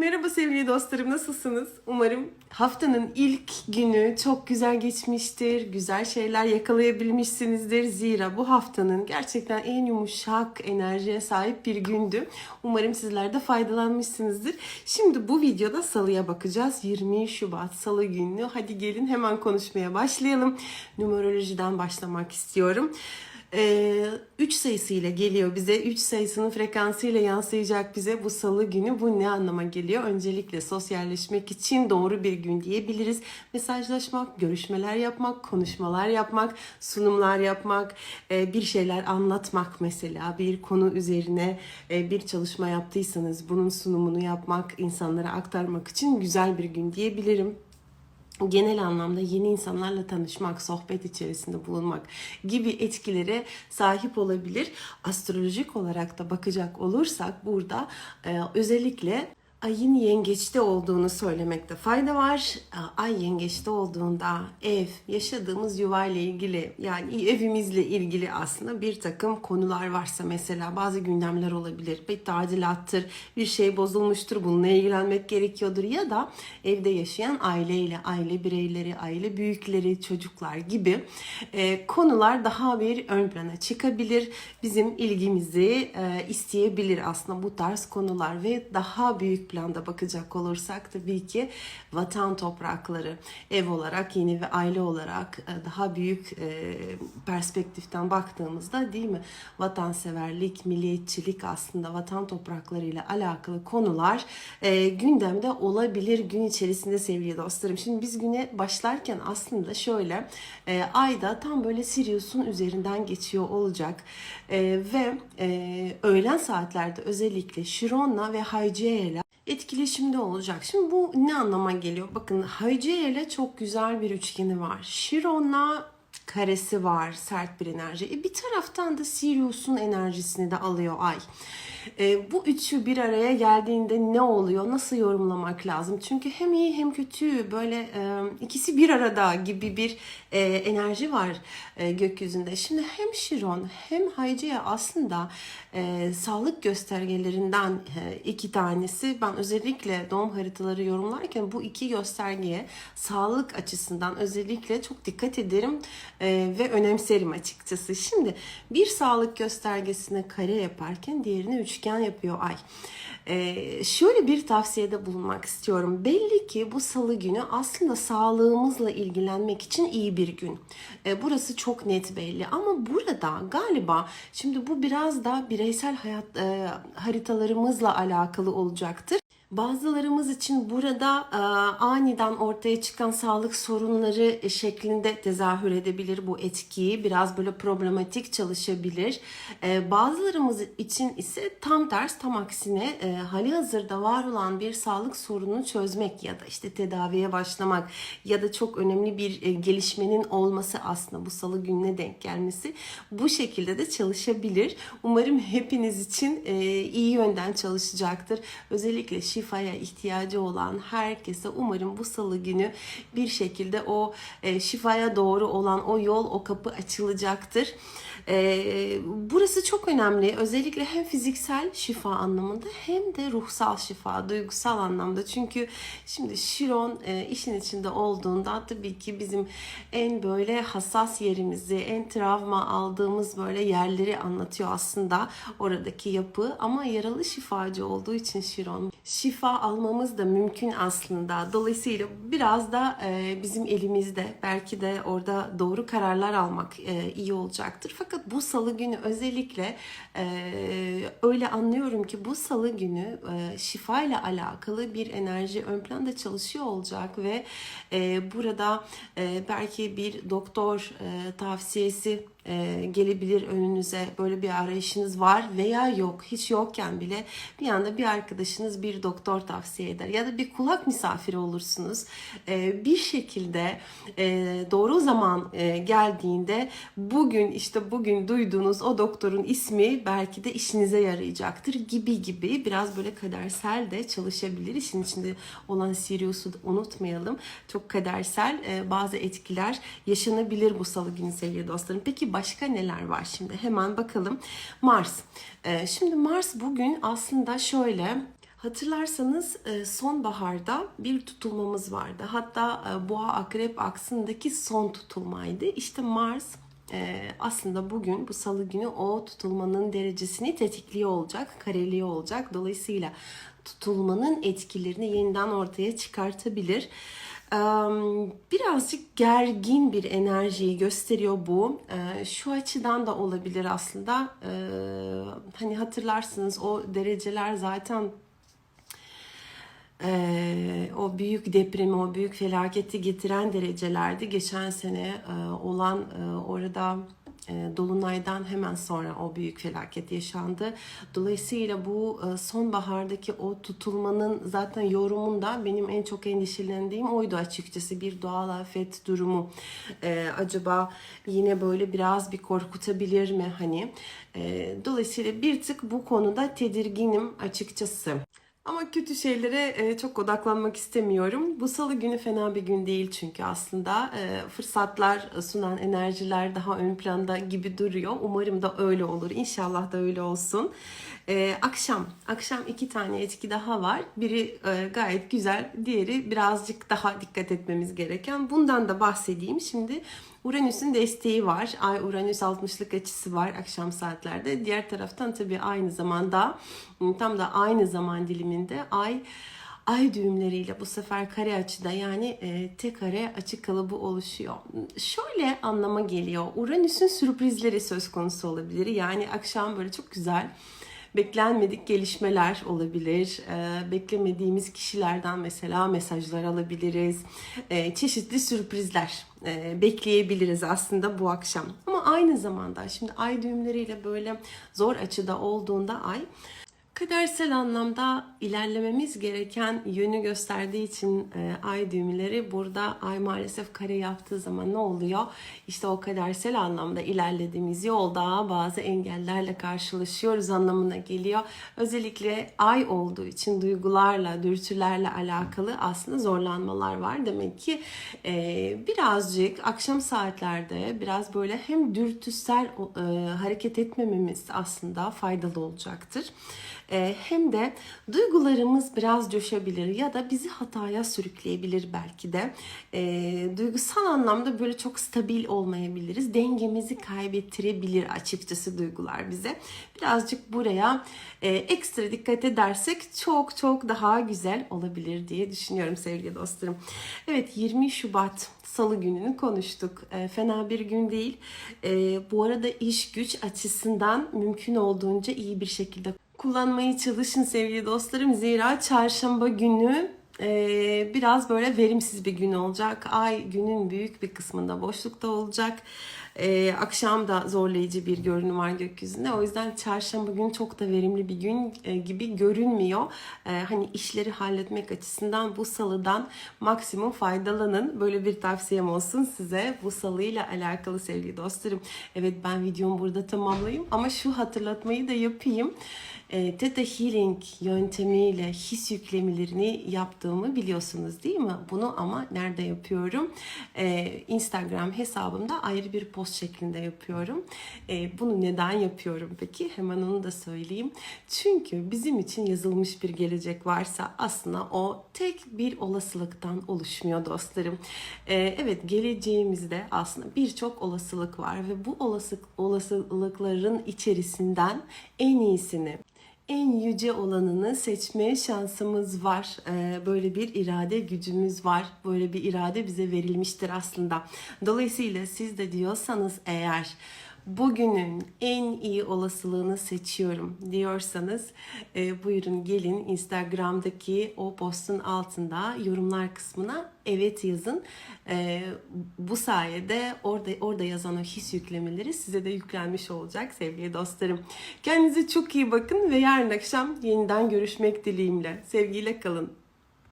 Merhaba sevgili dostlarım nasılsınız? Umarım haftanın ilk günü çok güzel geçmiştir. Güzel şeyler yakalayabilmişsinizdir. Zira bu haftanın gerçekten en yumuşak enerjiye sahip bir gündü. Umarım sizler de faydalanmışsınızdır. Şimdi bu videoda salıya bakacağız. 20 Şubat salı günü. Hadi gelin hemen konuşmaya başlayalım. Numerolojiden başlamak istiyorum. 3 sayısıyla geliyor bize. 3 sayısının frekansıyla yansıyacak bize bu salı günü. Bu ne anlama geliyor? Öncelikle sosyalleşmek için doğru bir gün diyebiliriz. Mesajlaşmak, görüşmeler yapmak, konuşmalar yapmak, sunumlar yapmak, e, bir şeyler anlatmak mesela. Bir konu üzerine e, bir çalışma yaptıysanız bunun sunumunu yapmak, insanlara aktarmak için güzel bir gün diyebilirim genel anlamda yeni insanlarla tanışmak, sohbet içerisinde bulunmak gibi etkilere sahip olabilir. Astrolojik olarak da bakacak olursak burada e, özellikle ayın yengeçte olduğunu söylemekte fayda var. Ay yengeçte olduğunda ev, yaşadığımız yuva ile ilgili yani evimizle ilgili aslında bir takım konular varsa mesela bazı gündemler olabilir. Bir tadilattır, bir şey bozulmuştur, bununla ilgilenmek gerekiyordur ya da evde yaşayan aileyle, aile bireyleri, aile büyükleri, çocuklar gibi e, konular daha bir ön plana çıkabilir. Bizim ilgimizi e, isteyebilir aslında bu tarz konular ve daha büyük planda bakacak olursak tabii ki vatan toprakları ev olarak yeni ve aile olarak e, daha büyük e, perspektiften baktığımızda değil mi vatanseverlik, milliyetçilik aslında vatan topraklarıyla alakalı konular e, gündemde olabilir gün içerisinde sevgili dostlarım. Şimdi biz güne başlarken aslında şöyle ayda tam böyle Sirius'un üzerinden geçiyor olacak ve öğlen saatlerde özellikle Şiron'la ve Hayciye ile etkileşimde olacak. Şimdi bu ne anlama geliyor? Bakın Hayciye ile çok güzel bir üçgeni var. Şiron'la karesi var, sert bir enerji. E bir taraftan da Sirius'un enerjisini de alıyor ay. E, bu üçü bir araya geldiğinde ne oluyor? Nasıl yorumlamak lazım? Çünkü hem iyi hem kötü böyle e, ikisi bir arada gibi bir e, enerji var e, gökyüzünde. Şimdi hem Şiron hem Hayciye aslında e, sağlık göstergelerinden e, iki tanesi. Ben özellikle doğum haritaları yorumlarken bu iki göstergeye sağlık açısından özellikle çok dikkat ederim e, ve önemserim açıkçası. Şimdi bir sağlık göstergesine kare yaparken diğerini üçgen yapıyor ay. Ee, şöyle bir tavsiyede bulunmak istiyorum. Belli ki bu salı günü aslında sağlığımızla ilgilenmek için iyi bir gün. Ee, burası çok net belli ama burada galiba şimdi bu biraz da bireysel hayat e, haritalarımızla alakalı olacaktır. Bazılarımız için burada e, aniden ortaya çıkan sağlık sorunları şeklinde tezahür edebilir bu etkiyi. Biraz böyle problematik çalışabilir. E, bazılarımız için ise tam ters, tam aksine e, hali hazırda var olan bir sağlık sorununu çözmek ya da işte tedaviye başlamak ya da çok önemli bir e, gelişmenin olması aslında bu salı gününe denk gelmesi bu şekilde de çalışabilir. Umarım hepiniz için e, iyi yönden çalışacaktır. Özellikle şifaya ihtiyacı olan herkese umarım bu salı günü bir şekilde o e, şifaya doğru olan o yol, o kapı açılacaktır. E, burası çok önemli. Özellikle hem fiziksel şifa anlamında hem de ruhsal şifa, duygusal anlamda. Çünkü şimdi Şiron e, işin içinde olduğunda tabii ki bizim en böyle hassas yerimizi, en travma aldığımız böyle yerleri anlatıyor aslında oradaki yapı. Ama yaralı şifacı olduğu için Şiron şifa almamız da mümkün aslında. Dolayısıyla biraz da e, bizim elimizde belki de orada doğru kararlar almak e, iyi olacaktır. Fakat bu salı günü özellikle e, öyle anlıyorum ki bu salı günü e, şifa ile alakalı bir enerji ön planda çalışıyor olacak ve e, burada e, belki bir doktor e, tavsiyesi e, gelebilir önünüze. Böyle bir arayışınız var veya yok hiç yokken bile bir anda bir arkadaşınız bir doktor tavsiye eder ya da bir kulak misafiri olursunuz. E, bir şekilde e, doğru zaman e, geldiğinde bugün işte bugün duyduğunuz o doktorun ismi belki de işinize yarayacaktır gibi gibi biraz böyle kadersel de çalışabilir. İşin içinde olan Sirius'u unutmayalım. Çok kadersel e, bazı etkiler yaşanabilir bu salı günü sevgili dostlarım. Peki başka neler var şimdi? Hemen bakalım. Mars. Ee, şimdi Mars bugün aslında şöyle Hatırlarsanız e, sonbaharda bir tutulmamız vardı. Hatta e, boğa akrep aksındaki son tutulmaydı. İşte Mars e, aslında bugün bu salı günü o tutulmanın derecesini tetikliyor olacak, kareliyor olacak. Dolayısıyla tutulmanın etkilerini yeniden ortaya çıkartabilir. Birazcık gergin bir enerjiyi gösteriyor bu. Eee, Şu açıdan da olabilir aslında. Eee, Hani hatırlarsınız o dereceler zaten ee, o büyük depremi, o büyük felaketi getiren derecelerdi. Geçen sene e, olan e, orada Dolunay'dan hemen sonra o büyük felaket yaşandı. Dolayısıyla bu e, sonbahardaki o tutulmanın zaten yorumunda benim en çok endişelendiğim oydu açıkçası. Bir doğal afet durumu e, acaba yine böyle biraz bir korkutabilir mi hani? E, dolayısıyla bir tık bu konuda tedirginim açıkçası. Ama kötü şeylere e, çok odaklanmak istemiyorum. Bu salı günü fena bir gün değil çünkü aslında e, fırsatlar sunan enerjiler daha ön planda gibi duruyor. Umarım da öyle olur. İnşallah da öyle olsun. E, akşam, akşam iki tane etki daha var. Biri e, gayet güzel, diğeri birazcık daha dikkat etmemiz gereken. Bundan da bahsedeyim. Şimdi Uranüs'ün desteği var. Ay Uranüs 60'lık açısı var akşam saatlerde. Diğer taraftan tabii aynı zamanda tam da aynı zaman diliminde ay ay düğümleriyle bu sefer kare açıda yani e, tek kare açı kalıbı oluşuyor. Şöyle anlama geliyor. Uranüs'ün sürprizleri söz konusu olabilir. Yani akşam böyle çok güzel beklenmedik gelişmeler olabilir. E, beklemediğimiz kişilerden mesela mesajlar alabiliriz. E, çeşitli sürprizler e, bekleyebiliriz aslında bu akşam. Ama aynı zamanda şimdi ay düğümleriyle böyle zor açıda olduğunda ay Kadersel anlamda ilerlememiz gereken yönü gösterdiği için e, ay düğümleri burada ay maalesef kare yaptığı zaman ne oluyor? İşte o kadersel anlamda ilerlediğimiz yolda bazı engellerle karşılaşıyoruz anlamına geliyor. Özellikle ay olduğu için duygularla, dürtülerle alakalı aslında zorlanmalar var. Demek ki e, birazcık akşam saatlerde biraz böyle hem dürtüsel e, hareket etmememiz aslında faydalı olacaktır. E, hem de duygularımız biraz coşabilir ya da bizi hataya sürükleyebilir belki de. E, duygusal anlamda böyle çok stabil olmayabiliriz. Dengemizi kaybettirebilir açıkçası duygular bize. Birazcık buraya e, ekstra dikkat edersek çok çok daha güzel olabilir diye düşünüyorum sevgili dostlarım. Evet 20 Şubat Salı gününü konuştuk. E, fena bir gün değil. E, bu arada iş güç açısından mümkün olduğunca iyi bir şekilde kullanmaya çalışın sevgili dostlarım. Zira çarşamba günü e, biraz böyle verimsiz bir gün olacak. Ay günün büyük bir kısmında boşlukta olacak. E, akşam da zorlayıcı bir görünüm var gökyüzünde. O yüzden çarşamba günü çok da verimli bir gün e, gibi görünmüyor. E, hani işleri halletmek açısından bu salıdan maksimum faydalanın. Böyle bir tavsiyem olsun size bu salıyla alakalı sevgili dostlarım. Evet ben videomu burada tamamlayayım ama şu hatırlatmayı da yapayım. E, Theta Healing yöntemiyle his yüklemelerini yaptığımı biliyorsunuz değil mi? Bunu ama nerede yapıyorum? E, Instagram hesabımda ayrı bir post şeklinde yapıyorum. E, bunu neden yapıyorum peki? Hemen onu da söyleyeyim. Çünkü bizim için yazılmış bir gelecek varsa aslında o tek bir olasılıktan oluşmuyor dostlarım. E, evet geleceğimizde aslında birçok olasılık var ve bu olasılık, olasılıkların içerisinden en iyisini en yüce olanını seçmeye şansımız var. Ee, böyle bir irade gücümüz var. Böyle bir irade bize verilmiştir aslında. Dolayısıyla siz de diyorsanız eğer bugünün en iyi olasılığını seçiyorum diyorsanız e, buyurun gelin Instagram'daki o postun altında yorumlar kısmına evet yazın. E, bu sayede orada orada yazan o his yüklemeleri size de yüklenmiş olacak sevgili dostlarım. Kendinize çok iyi bakın ve yarın akşam yeniden görüşmek dileğimle. Sevgiyle kalın.